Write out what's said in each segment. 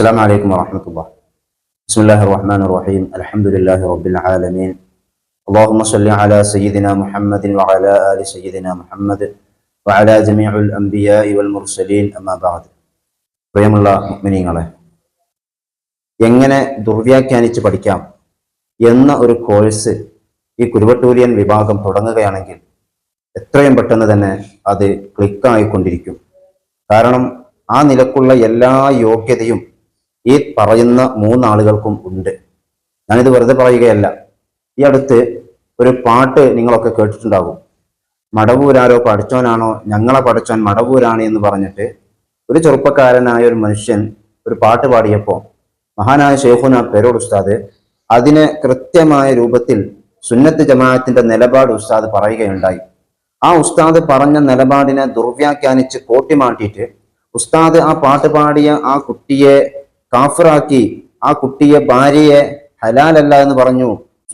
السلام عليكم ورحمة الله بسم الله الرحمن الرحيم الحمد لله رب العالمين اللهم صل على سيدنا محمد وعلى آل سيدنا محمد وعلى جميع الأنبياء والمرسلين أما بعد പ്രിയമുള്ള മുഅ്മിനീങ്ങളെ എങ്ങനെ ദുർവ്യാഖ്യാനിച്ച് പഠിക്കാം എന്ന ഒരു കോഴ്സ് ഈ കുരുവട്ടൂരിയൻ വിഭാഗം തുടങ്ങുകയാണെങ്കിൽ എത്രയും പെട്ടെന്ന് തന്നെ അത് ക്ലിക്കായിക്കൊണ്ടിരിക്കും കാരണം ആ നിലക്കുള്ള എല്ലാ യോഗ്യതയും ഈ പറയുന്ന മൂന്നാളുകൾക്കും ഉണ്ട്. ഞാനിത് വെറുതെ പറയുകയല്ല. ഈ അടുത്ത് ഒരു പാട്ട് നിങ്ങളൊക്കെ കേട്ടിട്ടുണ്ടാകും. മടവൂരാരോ പഠിച്ചോനാണോ ഞങ്ങളെ പഠിച്ചോൻ മടവൂരാണ് എന്ന് പറഞ്ഞിട്ട് ഒരു ചെറുപ്പക്കാരനായ ഒരു മനുഷ്യൻ ഒരു പാട്ട് പാടിയപ്പോൾ മഹാനായ ഷെയ്ഖുന പേരോട് ഉസ്താദ് അതിനെ കൃത്യമായ രൂപത്തിൽ സുന്നത്ത് ജമാഅത്തിന്റെ നിലപാട് ഉസ്താദ് പറയുകയുണ്ടായി. ആ ഉസ്താദ് പറഞ്ഞ നിലപാടിനെ ദുർവ്യാഖ്യാനിച്ച് കോട്ടിമാട്ടിയിട്ട് ഉസ്താദ് ആ പാട്ട് പാടിയ ആ കുട്ടിയെ കാഫറാക്കി ആ കുട്ടിയെ ഭാര്യയെ ഹലാലല്ല എന്ന് പറഞ്ഞു.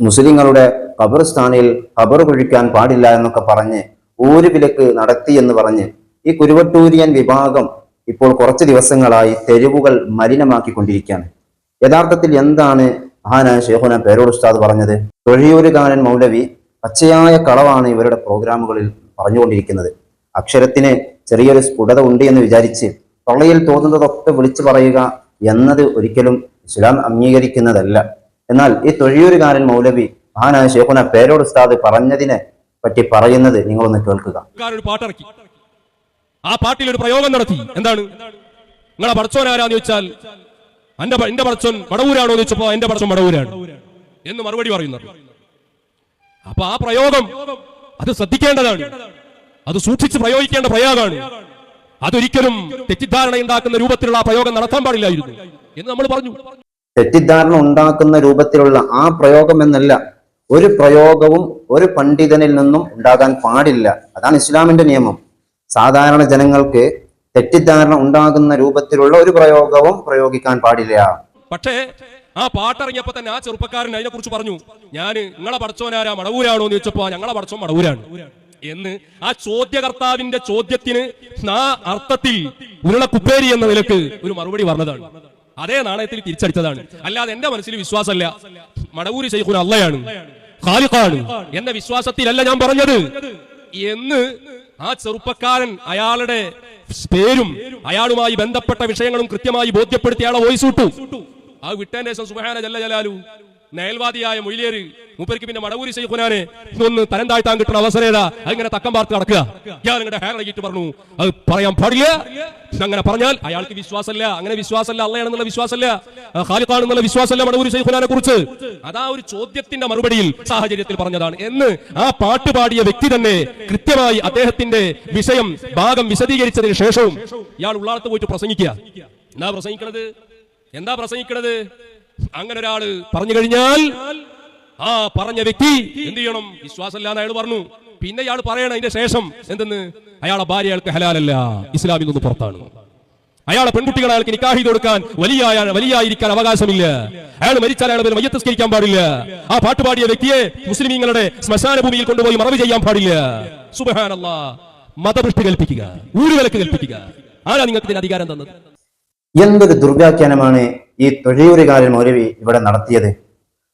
മുസ്ലിങ്ങളുടെ ഖബർസ്ഥാനിൽ ഖബർ കുഴിക്കാൻ പാടില്ല എന്നൊക്കെ പറഞ്ഞ് ഊര് വിലക്ക് നടത്തി എന്ന് പറഞ്ഞ് ഈ കുരുവട്ടൂരിയൻ വിഭാഗം ഇപ്പോൾ കുറച്ച് ദിവസങ്ങളായി തെരുവുകൾ മലിനമാക്കിക്കൊണ്ടിരിക്കുകയാണ്. യഥാർത്ഥത്തിൽ എന്താണ് മഹാനായ ഷേഖുന പേരോട് ഉസ്താദ് പറഞ്ഞത്? തൊഴിയൂരുകാരൻ മൗലവി പച്ചയായ കളവാണ് ഇവരുടെ പ്രോഗ്രാമുകളിൽ പറഞ്ഞുകൊണ്ടിരിക്കുന്നത്. അക്ഷരത്തിന് ചെറിയൊരു സ്ഫുടത ഉണ്ട് എന്ന് വിചാരിച്ച് തൊള്ളയിൽ തോന്നുന്നതൊക്കെ വിളിച്ചു പറയുക എന്നത് ഒരിക്കലും ഇസ്ലാം അംഗീകരിക്കുന്നതല്ല. എന്നാൽ ഈ തൊഴിയൂരുകാരൻ മൗലവി മഹാനായ ഷേഖുന പേരോട് ഉസ്താദ് പറഞ്ഞതിനെ പറ്റി പറയുന്നത് നിങ്ങളൊന്ന് കേൾക്കുക. ഒരു ആ പാട്ടിൽ ഒരു പ്രയോഗം നടത്തി. എന്താണ്? നിങ്ങളെ പടച്ചോൻ ആരാന്ന് ചോദിച്ചാൽ എന്റെ എന്റെ പടച്ചോൻ വടവൂരാണോ? എന്ന് ചോദിച്ചപ്പോ എന്റെ പടച്ചോൻ വടവൂരാണ്. എന്ന് മറുപടി പറയുന്നത്. അപ്പൊ ആ പ്രയോഗം അത് ശ്രദ്ധിക്കേണ്ടതാണ്. അത് സൂക്ഷിച്ച് പ്രയോഗിക്കേണ്ട പ്രയോഗമാണ് അതൊരിക്കലും തെറ്റിദ്ധാരണ ഉണ്ടാക്കുന്ന രൂപത്തിലുള്ള ആ പ്രയോഗം നടത്താൻ പാടില്ലായിരുന്നു എന്ന് നമ്മൾ പറഞ്ഞു. തെറ്റിദ്ധാരണ ഉണ്ടാക്കുന്ന രൂപത്തിലുള്ള ആ പ്രയോഗം എന്നല്ല ഒരു പ്രയോഗവും ഒരു പണ്ഡിതനിൽ നിന്നും ഉണ്ടാകാൻ പാടില്ല. അതാണ് ഇസ്ലാമിന്റെ നിയമം. സാധാരണ ജനങ്ങൾക്ക് തെറ്റിദ്ധാരണ ഉണ്ടാകുന്ന രൂപത്തിലുള്ള ഒരു പ്രയോഗവും പ്രയോഗിക്കാൻ പാടില്ല. പക്ഷേ ആ പാട്ടിറങ്ങിയപ്പോ തന്നെ ആ ചെറുപ്പക്കാരൻ അതിനെ കുറിച്ച് പറഞ്ഞു ഞാൻ നിങ്ങളെ പടച്ചോനാരാ മടവൂരാണോ എന്ന് ചോദിച്ചപ്പോ ഞങ്ങളെ പടച്ചോൻ മടവൂരാണ്. എന്ന് ആ ചോദ്യകർത്താവിന്റെ ചോദ്യത്തിന് ആ അർത്ഥത്തിൽ ഉരുളക്കുപ്പേരി എന്ന നിലയ്ക്ക് ഒരു മറുപടി പറഞ്ഞതാണ്. അതേ നാണയത്തിൽ തിരിച്ചടിച്ചതാണ്. അല്ലാതെ എന്റെ മനസ്സിൽ വിശ്വാസമല്ല. മടവൂരി ശൈഖുൻ അള്ളയാണ്. ഖാലിഖാണ്. എന്ന വിശ്വാസത്തിലല്ല ഞാൻ പറഞ്ഞത്. എന്ന് ആ ചെറുപ്പക്കാരൻ അയാളുടെ പേരും അയാളുമായി ബന്ധപ്പെട്ട വിഷയങ്ങളും കൃത്യമായി ബോധ്യപ്പെടുത്തി അയാളെ വോയിസ് വിട്ടു ആ വിട്ടേന്റെ ശേഷം സുബഹാന ജല്ല ജലാലു. നയൽവാദിയായ മൊയിലേര് മൂപ്പർക്ക് പിന്നെ മടവൂരി ശൈഖുനാനെ ഒന്ന് തരം താഴ്ത്താൻ കിട്ടുന്ന അവസരേതാ. അങ്ങനെ തക്കം പാർത്ത് നടക്കുക. ഇയാൾ നിങ്ങളുടെ ഹാങ് അടക്കിയിട്ട് പറഞ്ഞു അത് പറയാൻ പാടില്ല. അങ്ങനെ പറഞ്ഞാൽ അയാൾക്ക് വിശ്വാസമല്ല. അങ്ങനെ വിശ്വാസമല്ല. അള്ളയാണെന്നുള്ള വിശ്വാസമല്ല. ഖാലിഖാണെന്നുള്ള വിശ്വാസമല്ല മടവൂരി ശൈഖുനാനെ കുറിച്ച്. അതാ ഒരു ചോദ്യത്തിന്റെ മറുപടിയിൽ സാഹചര്യത്തിൽ പറഞ്ഞതാണ്. എന്ന് ആ പാട്ട് പാടിയ വ്യക്തി തന്നെ കൃത്യമായി അദ്ദേഹത്തിന്റെ വിഷയം ഭാഗം വിശദീകരിച്ചതിന് ശേഷവും ഇയാൾ ഉള്ളാളത്ത് പോയിട്ട് പ്രസംഗിക്കുക. എന്താ പ്രസംഗിക്കണത്? എന്താ പ്രസംഗിക്കണത്? അങ്ങനെ ഒരാൾ പറഞ്ഞു കഴിഞ്ഞാൽ ആ പറഞ്ഞ വ്യക്തി എന്ത് ചെയ്യണം? വിശ്വാസമില്ലാന്ന് അയാൾ പറഞ്ഞു. പിന്നെ ഇയാൾ പറയണം അതിന്റെ ശേഷം എന്തെന്ന്? അയാളെ ഭാര്യ അയാൾക്ക് ഹലാലല്ല ഇസ്ലാമിൽ നിന്ന് പുറത്താണ്. അയാളെ പെൺകുട്ടികളെ അയാൾക്ക് നിക്കാഹി കൊടുക്കാൻ വലിയ വലിയായിരിക്കാൻ അവകാശമില്ല. അയാൾ മരിച്ചാൽ അയാൾ മയ്യത്തസ്കരിക്കാൻ പാടില്ല. ആ പാട്ടുപാടിയ വ്യക്തിയെ മുസ്ലിമീങ്ങളുടെ ശ്മശാന ഭൂമിയിൽ കൊണ്ടുപോയി മറവ് ചെയ്യാൻ പാടില്ല. സുബഹാനല്ല. മതപൃഷ്ടി കൽപ്പിക്കുക ഊരുവിലക്ക് കൽപ്പിക്കുക. ആരാ നിങ്ങൾക്ക് ഇതിന് അധികാരം തന്നത്? എന്തൊരു ദുർവ്യാഖ്യാനമാണ് ഈ തൊഴിയൂരുകാരൻ മൗലവി ഇവിടെ നടത്തിയത്.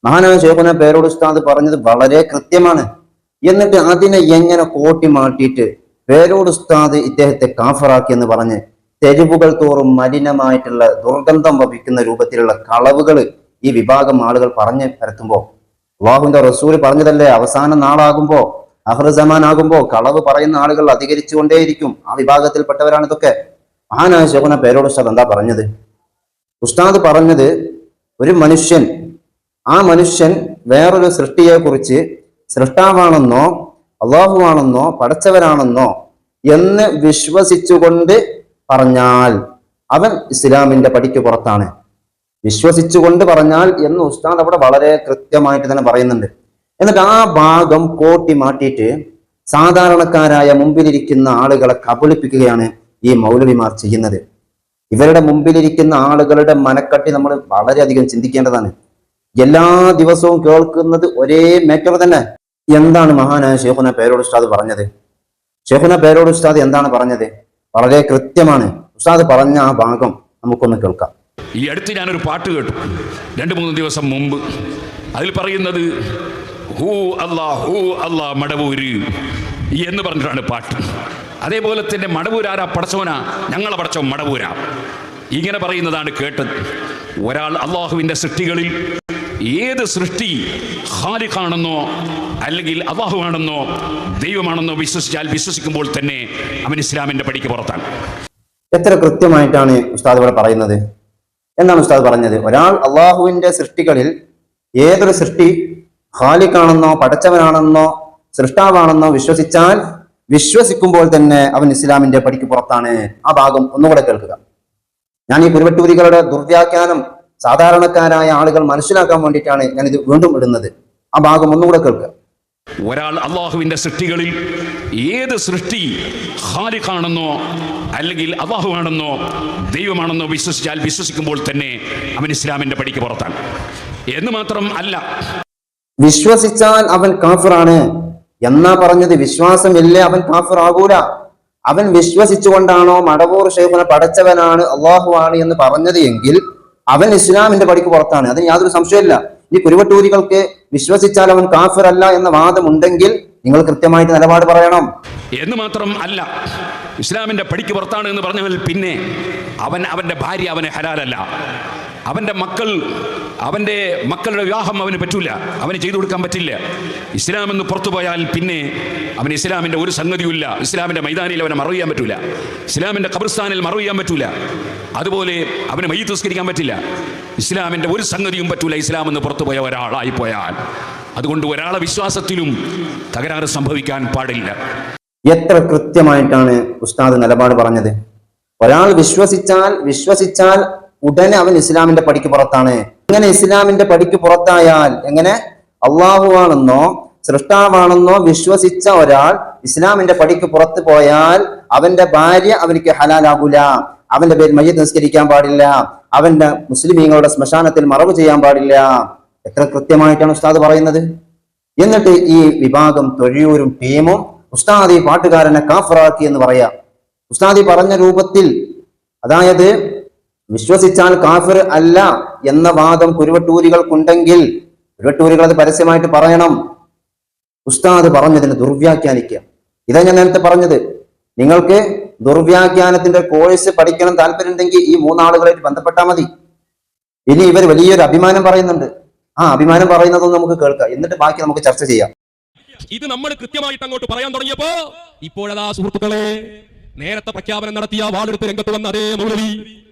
മഹാനായ ശേഖന പേരോട് ഉസ്താദ് പറഞ്ഞത് വളരെ കൃത്യമാണ്. എന്നിട്ട് അതിനെ എങ്ങനെ കോട്ടി മാറ്റിയിട്ട് പേരോട് ഉസ്താദ് ഇദ്ദേഹത്തെ കാഫറാക്കി എന്ന് പറഞ്ഞ് തെരുവുകൾ തോറും മലിനമായിട്ടുള്ള ദുർഗന്ധം വഹിക്കുന്ന രൂപത്തിലുള്ള കളവുകൾ ഈ വിഭാഗം ആളുകൾ പറഞ്ഞു പരത്തുമ്പോൾ അള്ളാഹുവിന്റെ റസൂൽ പറഞ്ഞതല്ലേ അവസാന നാളാകുമ്പോ അഹ്റസമാൻ ആകുമ്പോൾ കളവ് പറയുന്ന ആളുകൾ അധികരിച്ചുകൊണ്ടേയിരിക്കും ആ വിഭാഗത്തിൽപ്പെട്ടവരാണ് ഇതൊക്കെ. മഹാനായ ശോഭന പേരോട് ഉസ്താദ് എന്താ പറഞ്ഞത്? ഉസ്താദ് പറഞ്ഞത് ഒരു മനുഷ്യൻ ആ മനുഷ്യൻ വേറൊരു സൃഷ്ടിയെ കുറിച്ച് സൃഷ്ടാവാണെന്നോ അള്ളാഹുവാണെന്നോ പടച്ചവരാണെന്നോ എന്ന് വിശ്വസിച്ചുകൊണ്ട് പറഞ്ഞാൽ അവൻ ഇസ്ലാമിന്റെ പടിക്ക് പുറത്താണ്. വിശ്വസിച്ചുകൊണ്ട് പറഞ്ഞാൽ എന്ന് ഉസ്താദ് അവിടെ വളരെ കൃത്യമായിട്ട് തന്നെ പറയുന്നുണ്ട്. എന്നിട്ട് ആ ഭാഗം കോട്ടി മാറ്റിയിട്ട് സാധാരണക്കാരായ മുമ്പിലിരിക്കുന്ന ആളുകളെ കബളിപ്പിക്കുകയാണ് ഈ മൗലവിമാർ ചെയ്യുന്നത്. ഇവരുടെ മുമ്പിലിരിക്കുന്ന ആളുകളുടെ മനക്കട്ടി നമ്മൾ വളരെയധികം ചിന്തിക്കേണ്ടതാണ്. എല്ലാ ദിവസവും കേൾക്കുന്നത് ഒരേ മേറ്റർ തന്നെ. എന്താണ് മഹാനായ ഷേഖുന പേരോട് ഉസ്താദ് പറഞ്ഞത്? ഷേഖുന പേരോട് ഉസ്താദ് എന്താണ് പറഞ്ഞത്? വളരെ കൃത്യമാണ്. ഉസ്താദ് പറഞ്ഞ ആ ഭാഗം നമുക്കൊന്ന് കേൾക്കാം. ഈ അടുത്ത് ഞാനൊരു പാട്ട് കേട്ടു. രണ്ട് മൂന്ന് ദിവസം മുമ്പ്. അതിൽ പറയുന്നത് ഹൂ അല്ലാ ഹൂ അല്ലാ മടവൂര് എന്ന് പറഞ്ഞിട്ടാണ് പാട്ട്. അതേപോലെ തന്നെ മടവൂരാരാ പടച്ചോനാ ഞങ്ങളെ പടച്ചോ മടവൂരാ. ഇങ്ങനെ പറയുന്നതാണ് കേട്ടത്. ഒരാൾ അള്ളാഹുവിന്റെ സൃഷ്ടികളിൽ ഏത് സൃഷ്ടി ഹാലിഖാണെന്നോ അല്ലെങ്കിൽ അള്ളാഹുവാണെന്നോ ദൈവമാണെന്നോ വിശ്വസിച്ചാൽ വിശ്വസിക്കുമ്പോൾ തന്നെ അവൻ ഇസ്ലാമിന്റെ പടിക്ക് പുറത്താണ്. എത്ര കൃത്യമായിട്ടാണ് ഉസ്താദ് ഇവിടെ പറയുന്നത്? എന്നാണ് ഉസ്താദ് പറഞ്ഞത്. ഒരാൾ അള്ളാഹുവിന്റെ സൃഷ്ടികളിൽ ഏതൊരു സൃഷ്ടി ഖാലിക്കാണെന്നോ പടച്ചവനാണെന്നോ സൃഷ്ടാവാണെന്നോ വിശ്വസിച്ചാൽ വിശ്വസിക്കുമ്പോൾ തന്നെ അവൻ ഇസ്ലാമിന്റെ പടിക്ക് പുറത്താണ്. ആ ഭാഗം ഒന്നുകൂടെ കേൾക്കുക. ഞാൻ ഈ കുരുവട്ടൂരികളുടെ ദുർവ്യാഖ്യാനം സാധാരണക്കാരായ ആളുകൾ മനസ്സിലാക്കാൻ വേണ്ടിയിട്ടാണ് ഞാൻ ഇത് വീണ്ടും ഇടുന്നത്. ആ ഭാഗം ഒന്നുകൂടെ കേൾക്കുക. ഒരാൾ അള്ളാഹുവിന്റെ സൃഷ്ടികളിൽ ഏത് സൃഷ്ടി ഹാലിഖാണെന്നോ അല്ലെങ്കിൽ അള്ളാഹുവാണെന്നോ ദൈവമാണെന്നോ വിശ്വസിച്ചാൽ വിശ്വസിക്കുമ്പോൾ തന്നെ അവൻ ഇസ്ലാമിന്റെ പടിക്ക് പുറത്താണ്. എന്ന് മാത്രം അല്ല വിശ്വസിച്ചാൽ അവൻ കാഫിറാണ്. എന്നാ പറഞ്ഞത്? വിശ്വാസമില്ലേ അവൻ കാഫിറാകൂല. അവൻ വിശ്വസിച്ചുകൊണ്ടാണോ മടവൂർ ഷെയ്ഖിനെ പടച്ചവനാണ് അള്ളാഹു ആണ് എന്ന് പറഞ്ഞത് എങ്കിൽ അവൻ ഇസ്ലാമിന്റെ പടിക്ക് പുറത്താണ്. അതിന് യാതൊരു സംശയമില്ല ഈ കുരുവട്ടൂരികൾക്ക് വിശ്വസിച്ചാൽ അവൻ കാഫിർ അല്ല എന്ന വാദമുണ്ടെങ്കിൽ നിങ്ങൾ കൃത്യമായിട്ട് നിലപാട് പറയണം. എന്ന് മാത്രം അല്ല ഇസ്ലാമിന്റെ പടിക്ക് പുറത്താണ് എന്ന് പറഞ്ഞാൽ പിന്നെ അവൻ അവന്റെ ഭാര്യ അവനെ ഹലാലല്ല. അവന്റെ മക്കൾ അവന്റെ മക്കളുടെ വിവാഹം അവന് പറ്റൂല. അവന് ചെയ്തു കൊടുക്കാൻ പറ്റില്ല. ഇസ്ലാം എന്ന് പുറത്തു പോയാൽ പിന്നെ അവന് ഇസ്ലാമിന്റെ ഒരു സംഗതിയുമില്ല. ഇസ്ലാമിന്റെ മൈതാനിയിൽ അവനെ മറവ് ചെയ്യാൻ പറ്റൂല. ഇസ്ലാമിന്റെ ഖബർസ്ഥാനിൽ മറവ് ചെയ്യാൻ പറ്റൂല. അതുപോലെ അവന് മയ്യത്ത് നിസ്കരിക്കാൻ പറ്റില്ല. ഇസ്ലാമിന്റെ ഒരു സംഗതിയും പറ്റൂല ഇസ്ലാം എന്ന് പുറത്തു പോയ ഒരാളായി പോയാൽ. അതുകൊണ്ട് ഒരാളെ വിശ്വാസത്തിലും തകരാറ് സംഭവിക്കാൻ പാടില്ല. എത്ര കൃത്യമായിട്ടാണ് ഉസ്താദ് നിലപാട് പറഞ്ഞത്? ഒരാൾ വിശ്വസിച്ചാൽ വിശ്വസിച്ചാൽ ഉടനെ അവൻ ഇസ്ലാമിന്റെ പടിക്ക് പുറത്താണ്. ഇങ്ങനെ ഇസ്ലാമിന്റെ പടിക്ക് പുറത്തായാൽ? എങ്ങനെ? അള്ളാഹുവാണെന്നോ സൃഷ്ടാവാണെന്നോ വിശ്വസിച്ച ഒരാൾ ഇസ്ലാമിന്റെ പടിക്ക് പുറത്തു പോയാൽ അവന്റെ ഭാര്യ അവനിക്ക് ഹലാലാകൂല. അവന്റെ പേര് മയ്യത്ത് നിസ്കരിക്കാൻ പാടില്ല. അവന്റെ മുസ്ലിമീങ്ങളുടെ ശ്മശാനത്തിൽ മറവ് ചെയ്യാൻ പാടില്ല. എത്ര കൃത്യമായിട്ടാണ് ഉസ്താദ് പറയുന്നത്? എന്നിട്ട് ഈ വിഭാഗം തൊഴിയൂരും ടീമും ഉസ്താദ് ഈ പാട്ടുകാരനെ കാഫറാക്കി എന്ന് പറയാം. ഉസ്താദി പറഞ്ഞ രൂപത്തിൽ അതായത് വിശ്വസിച്ചാൽ കാഫിർ അല്ല എന്ന വാദം കുരുവട്ടൂരികൾക്കുണ്ടെങ്കിൽ കുരുവട്ടൂരികൾ അത് പരസ്യമായിട്ട് പറയണം. ഉസ്താദ് പറഞ്ഞതിന് ദുർവ്യാഖ്യാനിക്കുക. ഇതാ ഞാൻ നേരത്തെ പറഞ്ഞത്. നിങ്ങൾക്ക് ദുർവ്യാഖ്യാനത്തിന്റെ കോഴ്സ് പഠിക്കണം താല്പര്യമുണ്ടെങ്കിൽ ഈ മൂന്നാളുകളായിട്ട് ബന്ധപ്പെട്ടാൽ മതി. ഇനി ഇവർ വലിയൊരു അഭിമാനം പറയുന്നുണ്ട്. ആ അഭിമാനം പറയുന്നതൊന്നും നമുക്ക് കേൾക്കാം. എന്നിട്ട് ബാക്കി നമുക്ക് ചർച്ച ചെയ്യാം. ഇത് നമ്മൾ കൃത്യമായിട്ട് അങ്ങോട്ട് പറയാൻ തുടങ്ങിയപ്പോ ഇപ്പോഴതാ സുഹൃത്തുക്കളെ നേരത്തെ പ്രഖ്യാപനം നടത്തിയ വാളെടുത്ത് രംഗത്ത് വന്ന അതേ മൗലവി.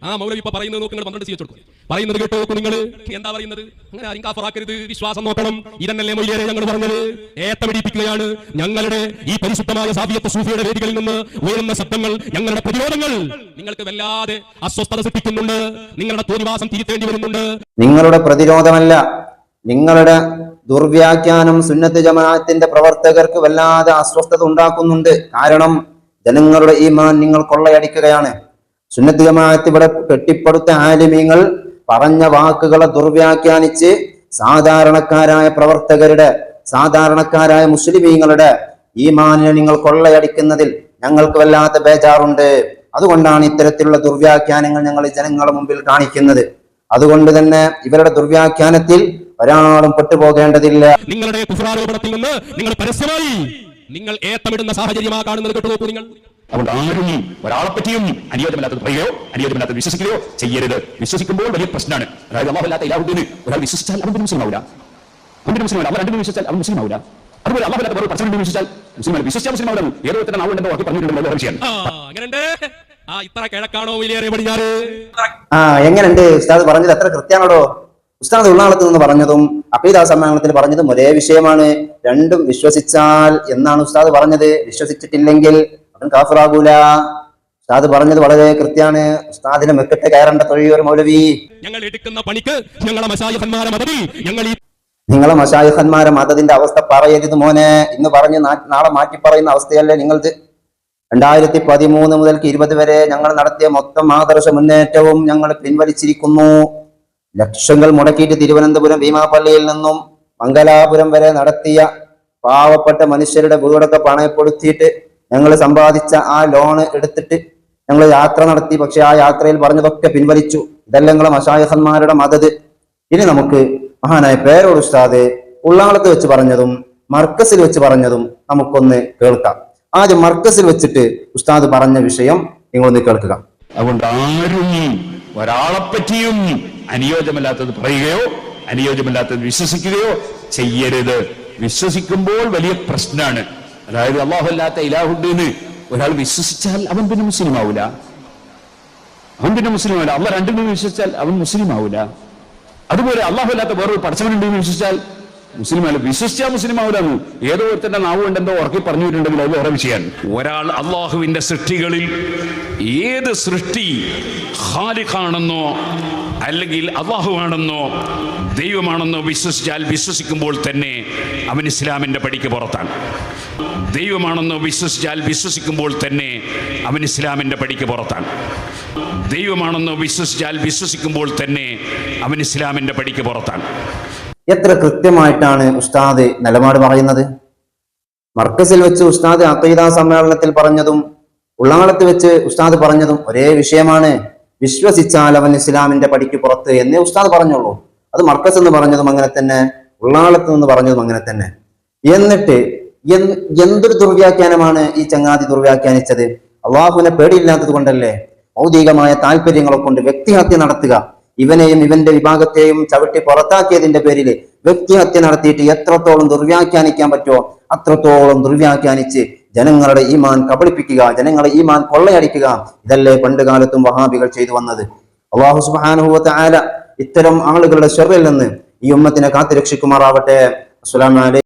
ആ മൗലവി ഇപ്പൊ പറയുന്നത് നോക്ക് നിങ്ങൾ പന്ത്രണ്ട് സ്വീകരിച്ചു കൊടുക്കും പറയുന്നത് കേട്ടോ നിങ്ങൾ എന്താ പറയുന്നത്? അങ്ങനെ ആരും കാഫറാക്കരുത് വിശ്വാസം നോക്കണം. ഇതന്നല്ലേ മൊയ്യേരെ ഞങ്ങൾ പറഞ്ഞത്? ഏത്തമിടിപ്പിക്കുകയാണ് ഞങ്ങളുടെ ഈ പരിശുദ്ധമായ സാബിയത്ത് സൂഫിയുടെ വേദികളിൽ നിന്ന് ഉയരുന്ന ശബ്ദങ്ങൾ ഞങ്ങളുടെ പ്രതിരോധങ്ങൾ. നിങ്ങൾക്ക് വല്ലാതെ അസ്വസ്ഥത സൃഷ്ടിക്കുന്നുണ്ട്. നിങ്ങളുടെ തോന്നിവാസം തിരുത്തേണ്ടി വരുന്നുണ്ട്. നിങ്ങളുടെ പ്രതിരോധമല്ല. നിങ്ങളുടെ ദുർവ്യാഖ്യാനം സുന്നത്ത് ജമാഅത്തിന്റെ പ്രവർത്തകർക്ക് വല്ലാതെ അസ്വസ്ഥത ഉണ്ടാക്കുന്നുണ്ട്. കാരണം ജനങ്ങളുടെ ഈമാൻ നിങ്ങൾ കൊള്ളയടിക്കുകയാണ്. സുന്നത്ത് ജമാഅത്ത് ഇവിടെ കെട്ടിപ്പടുത്ത ആലിമീങ്ങൾ പറഞ്ഞ വാക്കുകളെ ദുർവ്യാഖ്യാനിച്ച് സാധാരണക്കാരായ പ്രവർത്തകരുടെ സാധാരണക്കാരായ മുസ്ലിമീങ്ങളുടെ ഈമാനിനെ നിങ്ങൾ കൊള്ളയടിക്കുന്നതിൽ ഞങ്ങൾക്ക് വല്ലാത്ത ബേജാറുണ്ട്. അതുകൊണ്ടാണ് ഇത്തരത്തിലുള്ള ദുർവ്യാഖ്യാനങ്ങൾ ഞങ്ങൾ ജനങ്ങളുടെ മുമ്പിൽ കാണിക്കുന്നത്. അതുകൊണ്ട് തന്നെ ഇവരുടെ ദുർവ്യാഖ്യാനത്തിൽ ഒരാളും പെട്ടുപോകേണ്ടതില്ല. നിങ്ങളുടെ നിന്ന് നിങ്ങൾ പരസ്യമായി നിങ്ങൾ ഏത്തമിടുന്ന സാഹചര്യമാ കാണുന്നത് കേട്ടു നോക്കൂ നിങ്ങൾ. അതുകൊണ്ട് ആരും ഒരാളെ പറ്റിയും അനുയോജ്യമല്ലാത്തത് പറയുകയോ അനുയോജ്യമല്ലാത്തത് വിശ്വസിക്കുകയോ ചെയ്യരുത്. വിശ്വസിക്കുമ്പോൾ വലിയ പ്രശ്നമാണ്. അതായത് അള്ളാഹല്ലാത്ത ഇലാഹുദ്ദീന് ഒരാൾ വിശ്വസിച്ചാൽ അവൻ പിന്നെ മുസ്ലിം ആവില്ല അവൻ പിന്നെ മുസ്ലിം അവർ അവൻ രണ്ടും വിശ്വസിച്ചാൽ അവൻ മുസ്ലിമാവില്ല അതുപോലെ അള്ളാഹല്ലാത്ത വേറെ പരസ്യം വിശ്വസിച്ചാൽ മുസ്ലിം ആവില്ല വിശ്വസിച്ചാൽ മുസ്ലിമാവില്ല ഏതോ തന്നെ നാവുണ്ടെന്ന് വാക്കി പറഞ്ഞിട്ടുണ്ടല്ലോ വേറെ വിഷയം. ആ ഇത്ര കിഴക്കാണോ വലിയ പടിഞ്ഞാറ്? ആ എങ്ങനെയുണ്ട്? ഉസ്താദ് പറഞ്ഞത് എത്ര കൃത്യമാണോ ഉസ്താദ് ഉള്ളാളത്ത് നിന്ന് പറഞ്ഞതും അഖീദ സമ്മേളനത്തിൽ പറഞ്ഞതും ഒരേ വിഷയമാണ്. രണ്ടും വിശ്വസിച്ചാൽ എന്നാണ് ഉസ്താദ് പറഞ്ഞത്. വിശ്വസിച്ചിട്ടില്ലെങ്കിൽ അവൻ കാഫറാകൂല. ഉസ്താദ് പറഞ്ഞത് വളരെ കൃത്യമാണ്. ഉസ്താദിനെ മെക്കിട്ട് കയറേണ്ട തൊഴിയൊരു മൗലവി. ഞങ്ങൾ എടുക്കുന്ന പണിക്ക് ഞങ്ങളെ മസായിഹന്മാരെ മതത്തിൽ ഞങ്ങൾ നിങ്ങളെ മഷായിഖന്മാരെ മതത്തിന്റെ അവസ്ഥ പറയരുത് മോനെ. ഇന്ന് പറഞ്ഞ് നാളെ മാറ്റി പറയുന്ന അവസ്ഥയല്ലേ നിങ്ങളത് രണ്ടായിരത്തി പതിമൂന്ന് മുതൽക്ക് ഇരുപത് വരെ ഞങ്ങൾ നടത്തിയ മൊത്തം ആദർശ മുന്നേറ്റവും ഞങ്ങൾ പിൻവലിച്ചിരിക്കുന്നു. ലക്ഷങ്ങൾ മുടക്കിയിട്ട് തിരുവനന്തപുരം ഭീമാപള്ളിയിൽ നിന്നും മംഗലാപുരം വരെ നടത്തിയ പാവപ്പെട്ട മനുഷ്യരുടെ വീടൊക്കെ പണയപ്പെടുത്തിയിട്ട് ഞങ്ങൾ സമ്പാദിച്ച ആ ലോണ് എടുത്തിട്ട് ഞങ്ങൾ യാത്ര നടത്തി. പക്ഷെ ആ യാത്രയിൽ പറഞ്ഞതൊക്കെ പിൻവലിച്ചു. ഇതല്ല ഞങ്ങളെ മഷായഹന്മാരുടെ മതത് ഇനി നമുക്ക് മഹാനായ പേരോട് ഉസ്താദ് ഉള്ളാളത്ത് വെച്ച് പറഞ്ഞതും മർക്കസിൽ വെച്ച് പറഞ്ഞതും നമുക്കൊന്ന് കേൾക്കാം. ആദ്യം മർക്കസിൽ വെച്ചിട്ട് ഉസ്താദ് പറഞ്ഞ വിഷയം നിങ്ങളൊന്ന് കേൾക്കുക. അതുകൊണ്ട് ആരും ഒരാളെ പറ്റിയും അനുയോജ്യമല്ലാത്തത് പറയുകയോ അനുയോജ്യമല്ലാത്തത് വിശ്വസിക്കുകയോ ചെയ്യരുത്. വിശ്വസിക്കുമ്പോൾ വലിയ പ്രശ്നമാണ്. അതായത് അള്ളാഹുല്ലാത്ത ഇലാഹുണ്ട് എന്ന് ഒരാൾ വിശ്വസിച്ചാൽ അവൻ പിന്നെ മുസ്ലിം ആവൂല അവൻ പിന്നെ മുസ്ലിം ആവില്ല അള്ള രണ്ടിനും വിശ്വസിച്ചാൽ അവൻ മുസ്ലിം ആവൂല അതുപോലെ അള്ളാഹുല്ലാത്ത വേറൊരു എന്ന് വിശ്വസിച്ചാൽ മുസ്ലിം അല്ല വിശ്വസിച്ച മുസ്ലിം ആവൂലെന്ന്. ഏതോ ഒരുത്തന്റെ നാവ് കൊണ്ട് എന്തോ ഉറക്കി പറഞ്ഞിട്ടുണ്ടെങ്കിൽ അത് ഉറവ് വിഷയമാണ്. ഒരാൾ അള്ളാഹുവിന്റെ സൃഷ്ടികളിൽ ഏത് സൃഷ്ടി ഹാലിഖാണെന്നോ അല്ലെങ്കിൽ അള്ളാഹുവാണെന്നോ ദൈവമാണെന്നോ വിശ്വസിച്ചാൽ വിശ്വസിക്കുമ്പോൾ തന്നെ അവൻ ഇസ്ലാമിന്റെ പടിക്ക് പുറത്താണ്. ദൈവമാണെന്നോ വിശ്വസിച്ചാൽ വിശ്വസിക്കുമ്പോൾ തന്നെ അവൻ ഇസ്ലാമിന്റെ പടിക്ക് പുറത്താണ്. ദൈവമാണെന്നോ വിശ്വസിച്ചാൽ വിശ്വസിക്കുമ്പോൾ തന്നെ അവൻ ഇസ്ലാമിന്റെ പടിക്ക് പുറത്താണ്. എത്ര കൃത്യമായിട്ടാണ് ഉസ്താദ് നിലപാട് പറയുന്നത്? മർക്കസിൽ വെച്ച് ഉസ്താദ് അക്കൈദ സമ്മേളനത്തിൽ പറഞ്ഞതും ഉള്ളാളത്ത് വെച്ച് ഉസ്താദ് പറഞ്ഞതും ഒരേ വിഷയമാണ്. വിശ്വസിച്ചാൽ അവൻ ഇസ്ലാമിന്റെ പടിക്ക് പുറത്ത് എന്നേ ഉസ്താദ് പറഞ്ഞുള്ളൂ. അത് മർക്കസ് എന്ന് പറഞ്ഞതും അങ്ങനെ തന്നെ ഉള്ളാളത്ത് നിന്ന് പറഞ്ഞതും അങ്ങനെ തന്നെ. എന്നിട്ട് എന്ത് എന്തൊരു ദുർവ്യാഖ്യാനമാണ് ഈ ചങ്ങാതി ദുർവ്യാഖ്യാനിച്ചത്? അള്ളാഹുവിനെ പേടിയില്ലാത്തത് കൊണ്ടല്ലേ? ഭൗതികമായ താല്പര്യങ്ങളെ കൊണ്ട് വ്യക്തിഹത്യ നടത്തുക. ഇവനെയും ഇവന്റെ വിഭാഗത്തെയും ചവിട്ടി പുറത്താക്കിയതിന്റെ പേരിൽ വ്യക്തിഹത്യ നടത്തിയിട്ട് എത്രത്തോളം ദുർവ്യാഖ്യാനിക്കാൻ പറ്റുമോ അത്രത്തോളം ദുർവ്യാഖ്യാനിച്ച് ജനങ്ങളുടെ ഈമാൻ കബളിപ്പിക്കുക ജനങ്ങളെ ഈമാൻ കൊള്ളയടിക്കുക. ഇതല്ലേ പണ്ട് കാലത്തും വഹാബികൾ ചെയ്തു വന്നത്. അള്ളാഹു സുബാനുഭവത്തെ ആല ഇത്തരം ആളുകളുടെ ഷെറിൽ നിന്ന് ഈ ഉമ്മത്തിനെ കാത്തുരക്ഷിക്കുമാറാവട്ടെ. അസ്സലാമു അലൈക്കും